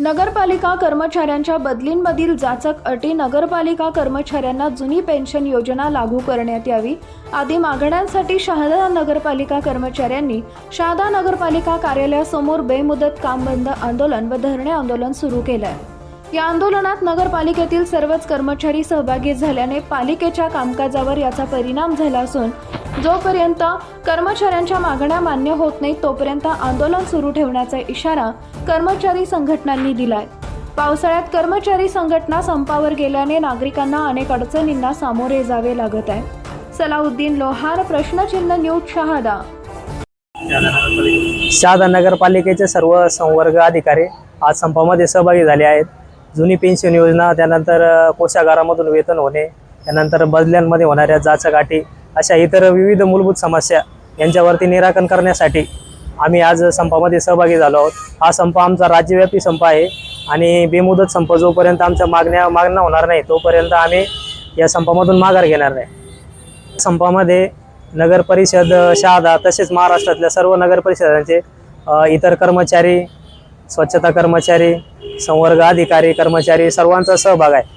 नगरपालिका कर्मचाऱ्यांच्या बदलींमधील जाचक अटी नगरपालिका कर्मचाऱ्यांना जुनी पेन्शन योजना लागू करण्यात यावी. आदी मागण्यांसाठी शहादा नगरपालिका कर्मचाऱ्यांनी शहादा नगरपालिका कार्यालयासमोर बेमुदत काम बंद आंदोलन व धरणे आंदोलन सुरू केलं आहे या आंदोलनात नगरपालिकेतील सर्वच कर्मचारी सहभागी झाल्याने पालिकेच्या कामकाजावर याचा परिणाम झाला असून जोपर्यंत कर्मचाऱ्यांच्या मागण्या मान्य होत नाही तोपर्यंत आंदोलन सुरू ठेवण्याचा इशारा कर्मचारी संघटनांनी दिलाय. पावसाळ्यात कर्मचारी संघटना संपावर गेल्याने नागरिकांना अनेक अडचणींना सामोरे जावे लागत आहे. सलाउद्दीन लोहार प्रश्नचिन्ह न्यूज शहादा. शहादा नगरपालिकेचे सर्व संवर्ग अधिकारी आज संपामध्ये सहभागी झाले आहेत. जुनी पेन्शन योजना त्यानंतर कोशागारामधून वेतन होणे त्यानंतर बदल्यांमध्ये होणाऱ्या जाचगाठी अशा इतर विविध मूलभूत समस्या यांच्यावरती निराकरण करण्यासाठी आम्ही आज संपामध्ये सहभागी झालो आहोत. हा संप आमचा राज्यव्यापी संप आहे आणि बेमुदत संप जोपर्यंत आमच्या मागण्या मागण्या होणार नाही तोपर्यंत आम्ही या संपामधून माघार घेणार नाही. संपामध्ये नगर परिषद शहादा तसेच महाराष्ट्रातल्या सर्व नगर परिषदांचे इतर कर्मचारी स्वच्छता कर्मचारी संवर्ग अधिकारी कर्मचारी सर्वांचा सहभाग आहे.